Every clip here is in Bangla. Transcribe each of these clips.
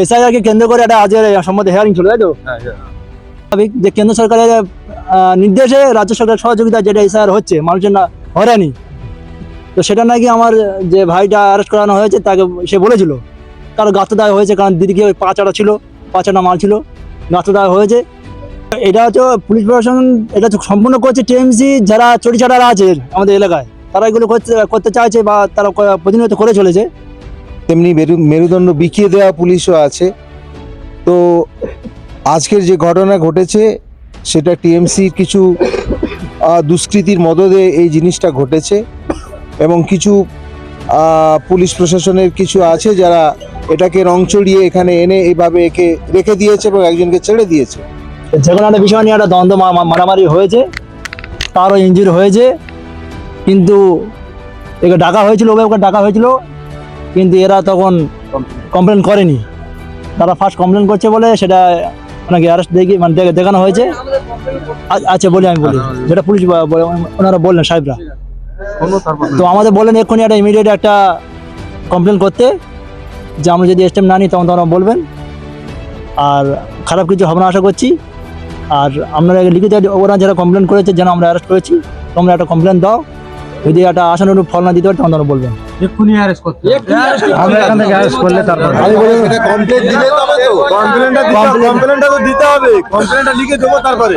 এসআইআর কে কেন্দ্র করে একটা আজের সম্বন্ধে হেয়ারিং ছিল তাই তো? স্বাভাবিক যে কেন্দ্র সরকারের নির্দেশে রাজ্য সরকারের সহযোগিতা যেটা এসআইআর হচ্ছে মানুষের না হয়রানি। তো সেটা নাকি আমার যে ভাইটা অ্যারেস্ট করানো হয়েছে তাকে সে বলেছিল। কারও গাত্রদায় হয়েছে কারণ দিদিকে ওই পাঁচাটা ছিল পাঁচাটা মাল ছিল গাত্রদায় হয়েছে। এটা হচ্ছে পুলিশ প্রশাসন এটা সম্পূর্ণ করছে টিএমসি যারা চটিচাটারা আছে আমাদের এলাকায় তারা এগুলো করতে করতে চাইছে বা তারা প্রতিনিয়ত করে চলেছে। তেমনি মেরু, মেরুদণ্ড বিকিয়ে দেওয়া পুলিশও আছে। তো আজকের যে ঘটনা ঘটেছে, সেটা টিএমসির কিছু দুষ্কৃতির মদদে এই জিনিসটা ঘটেছে এবং কিছু পুলিশ প্রশাসনের কিছু আছে যারা এটাকে রং চড়িয়ে এখানে এনে এইভাবে একে রেখে দিয়েছে এবং একজনকে ছেড়ে দিয়েছে। যে কোনো একটা বিষয় নিয়ে একটা দ্বন্দ্ব মারামারি হয়েছে, তারও ইঞ্জুরি হয়েছে, কিন্তু একে ডাকা হয়েছিল, ওকে ডাকা হয়েছিল কিন্তু এরা তখন কমপ্লেন করেনি। তারা ফার্স্ট কমপ্লেন করছে বলে সেটা ওনাকে অ্যারেস্ট দেখি মানে দেখানো হয়েছে। আচ্ছা বলি আমি বলি। যেটা পুলিশ ওনারা বললেন সাহেবরা। তো আমাদের বললেন এক্ষুনি একটা ইমিডিয়েট একটা কমপ্লেন করতে। যে আমরা যদি স্টেপ না নিই তখন তোমরা বলবেন। আর খারাপ কিছু হবে না আশা করছি। আর আপনারা লিখিত ওরা যারা কমপ্লেন করেছে যেন আমরা অ্যারেস্ট করেছি তোমরা একটা কমপ্লেন দাও। যদি একটা আশানুরূপ ফল না দিতে পারে তখন বলবেন। এক্ষুনি অ্যারেস্ট করতে আমরা এখান থেকে অ্যারেস্ট করলে তারপর আমি বলি কমপ্লেন দিলে তবে তো। কমপ্লেনটা দিতে হবে কমপ্লেনটা তো দিতে হবে। কমপ্লেনটা লিখে দেবো তারপরে।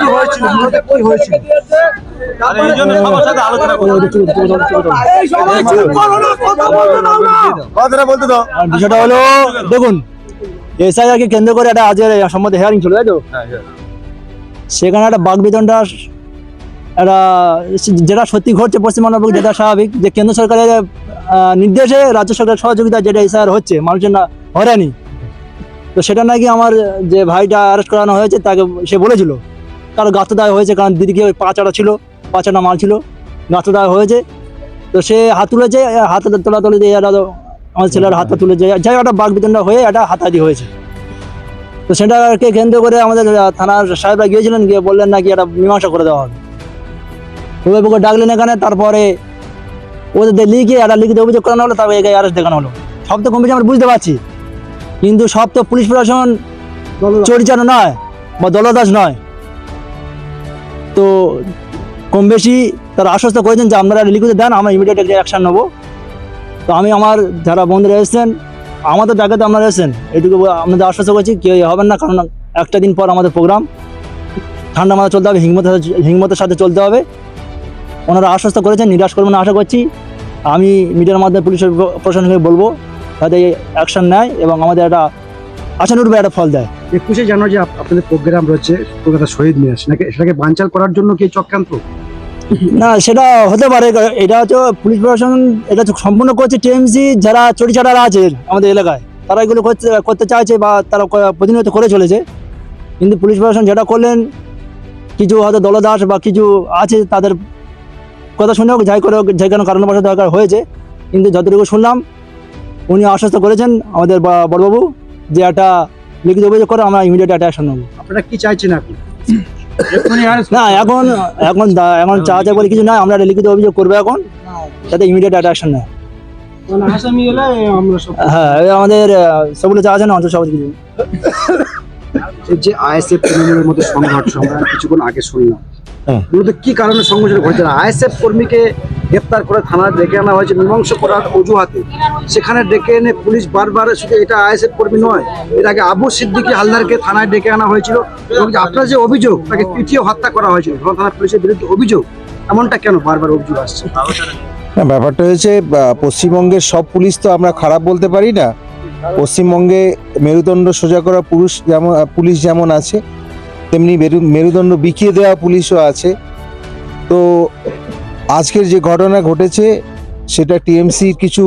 কি হয়েছিল? মূলত কি হয়েছিল? আর এই জন্য সবার সাথে আলোচনা করব কথাটা বলতে দাও। আর বিষয়টা হলো দেখুন এসআইআর কে কেন্দ্র করে একটা আজের সম্বন্ধে হেয়ারিং ছিল তাই তো? সেখানে একটা বাঘ বেতনটা একটা যেটা সত্যি ঘটছে পশ্চিমবঙ্গ যেটা স্বাভাবিক, যে কেন্দ্র সরকারের নির্দেশে রাজ্য সরকারের সহযোগিতা যেটা এসআইআর হচ্ছে মানুষের না হয়রানি। তো সেটা নাকি আমার যে ভাইটা অ্যারেস্ট করানো হয়েছে, তাকে সে বলেছিল। কারও গাত্রদায় হয়েছে, কারণ দিদিকে ওই পাঁচাটা ছিল, পাঁচাটা মাল ছিল গাত্রদায় হয়েছে। তো সে হাত তুলেছে, হাতে তোলাতুলি দিয়ে একটা আমার ছেলের হাতটা তুলে যায় যাই একটা বাঘ বিতনটা হয়ে একটা হাতাহাতি হয়েছে। তো সেটাকে কেন্দ্র করে আমাদের থানার সাহেবরা গিয়েছিলেন, গিয়ে বললেন নাকি একটা মীমাংসা করে দেওয়া হবে। ওই বুকে ডাকলেন এখানে তারপরে ওদের লিখে একটা লিখিত অভিযোগ করানো হলো তারপরে একে অ্যারেস্ট দেখানো হলো। সব তো কম বেশি আমরা বুঝতে পারছি। কিন্তু সব তো পুলিশ প্রশাসন চরিচানো নয় বা দলদাস নয়। তো কম বেশি তারা আশ্বস্ত করেছেন যে আপনারা লিখিত দেন আমরা ইমিডিয়েট একটা অ্যাকশন নেব। তো আমি আমার যারা বন্ধুরা এসেছেন আমাদের জায়গাতে আপনারা এসেছেন। এটুকু আপনাদের আশ্বস্ত করছি কেউ হবেন না কারণ একটা দিন পর আমাদের প্রোগ্রাম ঠান্ডা মাথা চলতে হবে হিংমতের সাথে হিংমতের সাথে চলতে হবে। ওনারা আশ্বস্ত করেছেন নিরাশ করবেন না আশা করছি। আমি মিডিয়ার মাধ্যমে পুলিশের প্রশাসনকে বলব যাতে অ্যাকশন নেয় এবং আমাদের একটা আশানুরূপে একটা ফল দেয়। একুশে জানুয়ারি যে আপ- আপনাদের প্রোগ্রাম রয়েছে কলকাতা শহীদ মিনার সেটাকে সেটাকে বানচাল করার জন্য কি চক্রান্ত? না সেটা হতে পারে এটা হচ্ছে পুলিশ প্রশাসন এটা সম্পূর্ণ করছে টিএমসি যারা চটিচাটারা আছে আমাদের এলাকায়। তারা এগুলো করতে করতে চাইছে বা তারা প্রতিনিয়ত করে চলেছে। কিন্তু পুলিশ প্রশাসন যেটা করলেন কিছু হয়তো দলদাস বা কিছু আছে তাদের কথা শুনে হোক যাই করে হোক যে কোনো কারণবশত দরকার হয়েছে কিন্তু যতটুকু শুনলাম উনি আশ্বস্ত করেছেন আমাদের বা- বড়বাবু যে একটা লিখিত অভিযোগ করে আমরা ইমিডিয়েট একটা অ্যাকশন নেব। আপনারা কি চাইছেন অ্যারেস্ট না এখন এখন এখন চা চা বলে কিছু না আমরা একটা লিখিত অভিযোগ করব এখন যাতে ইমিডিয়েট একটা অ্যাকশন নেয়। মানে হ্যাঁ আমাদের সবগুলো চা আছে না অঞ্চল সভাপতি কিছু যে আইএসএফ তৃণমূলের মধ্যে সংঘর্ষ আমরা কিছুক্ষণ আগে শুনলাম। মূলত কি কারণে সংঘর্ষ ঘটেছে আইএসএফ কর্মীকে গ্রেপ্তার করে থানায় ডেকে আনা হয়েছে মীমাংস করার অজুহাতে। সেখানে ডেকে এনে পুলিশ বারবার শুধু এটা আইএসএফ কর্মী নয় এর আগে আবু সিদ্দিকি হালদারকে থানায় ডেকে আনা হয়েছিল এবং আপনার যে অভিযোগ তাকে পিটিয়ে হত্যা করা হয়েছিল। থানা পুলিশের বিরুদ্ধে অভিযোগ এমনটা কেন বারবার অভিযোগ আসছে? না ব্যাপারটা হয়েছে পশ্চিমবঙ্গের সব পুলিশ তো আমরা খারাপ বলতে পারি না। পশ্চিমবঙ্গে মেরুদণ্ড সোজা করা পুরুষ যেমন পুলিশ যেমন আছে তেমনি মেরু, মেরুদণ্ড বিকিয়ে দেওয়া পুলিশও আছে। তো আজকের যে ঘটনা ঘটেছে, সেটা টিএমসির কিছু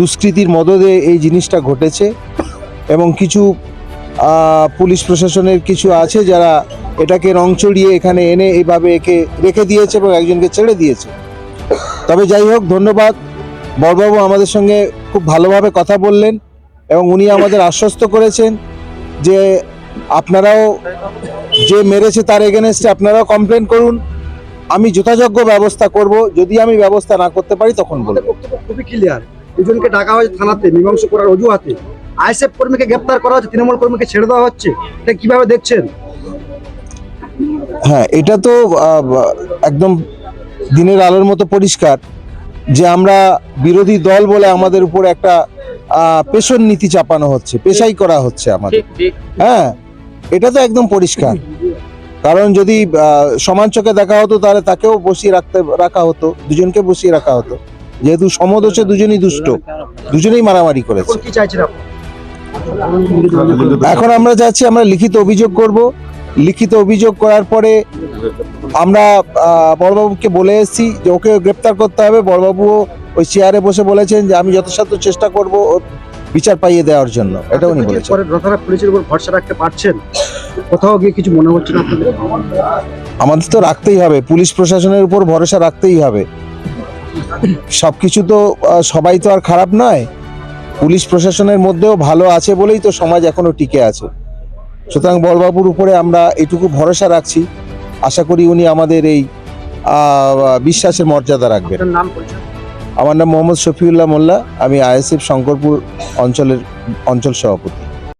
দুষ্কৃতির মদদে এই জিনিসটা ঘটেছে এবং কিছু পুলিশ প্রশাসনের কিছু আছে যারা এটাকে রং চড়িয়ে এখানে এনে এইভাবে একে রেখে দিয়েছে এবং একজনকে ছেড়ে দিয়েছে। তবে যাই হোক, ধন্যবাদ। বড়বাবু আমাদের সঙ্গে খুব ভালোভাবে কথা বললেন এবং উনি আমাদের আশ্বস্ত করেছেন যে আপনারাও যে মেরেছে তার এগেনস্টে আপনারাও কমপ্লেন করুন। আমি যথাযোগ্য ব্যবস্থা করব যদি আমি ব্যবস্থা না করতে পারি তখন বলব। খুবই ক্লিয়ার দুজনকে ডাকা হয়েছে থানাতে মীমাংসা করার অজুহাতে। আইএসএফ কর্মীকে গ্রেপ্তার করা হচ্ছে তৃণমূল কর্মীকে ছেড়ে দেওয়া হচ্ছে। এটা কীভাবে দেখছেন? হ্যাঁ এটা তো একদম দিনের আলোর মতো পরিষ্কার যে আমরা বিরোধী দল বলে আমাদের উপর একটা আহ, পেশন নীতি চাপানো হচ্ছে পেশাই করা হচ্ছে আমাদের। হ্যাঁ। এটা তো একদম পরিষ্কার। কারণ যদি সমান চোখে দেখা হতো তাহলে তাকেও বসিয়ে রাখতে রাখা হতো দুজনকে বসিয়ে রাখা হতো। যেহেতু সমদোষে দুজনই দুষ্ট দুজনেই মারামারি করেছে। এখন আমরা যাচ্ছি আমরা লিখিত অভিযোগ করব। লিখিত অভিযোগ করার পরে আমরা বড়বাবুকে বলে এসেছি যে ওকে গ্রেপ্তার করতে হবে। বড়বাবুও ওই চেয়ারে বসে বলেছেন যে আমি যথাসাধ্য চেষ্টা করব বিচার পাইয়ে দেওয়ার জন্য এটা উনি বলেছেন। পরে পুলিশের উপর ভরসা রাখতে পারছেন? কোথাও গিয়ে কিছু মনে হচ্ছে না আমাদের তো রাখতেই হবে পুলিশ প্রশাসনের উপর ভরসা রাখতেই হবে। সবকিছু তো সবাই তো আর খারাপ নয় পুলিশ প্রশাসনের মধ্যেও ভালো আছে বলেই তো সমাজ এখনও টিকে আছে। সুতরাং বড়বাবুর উপরে আমরা এটুকু ভরসা রাখছি আশা করি উনি আমাদের এই বিশ্বাসের মর্যাদা রাখবেন। নাম আমার নাম মোহাম্মদ শফিউল্লাহ মোল্লা আমি আইএসএফ শঙ্করপুর অঞ্চলের অঞ্চল সভাপতি।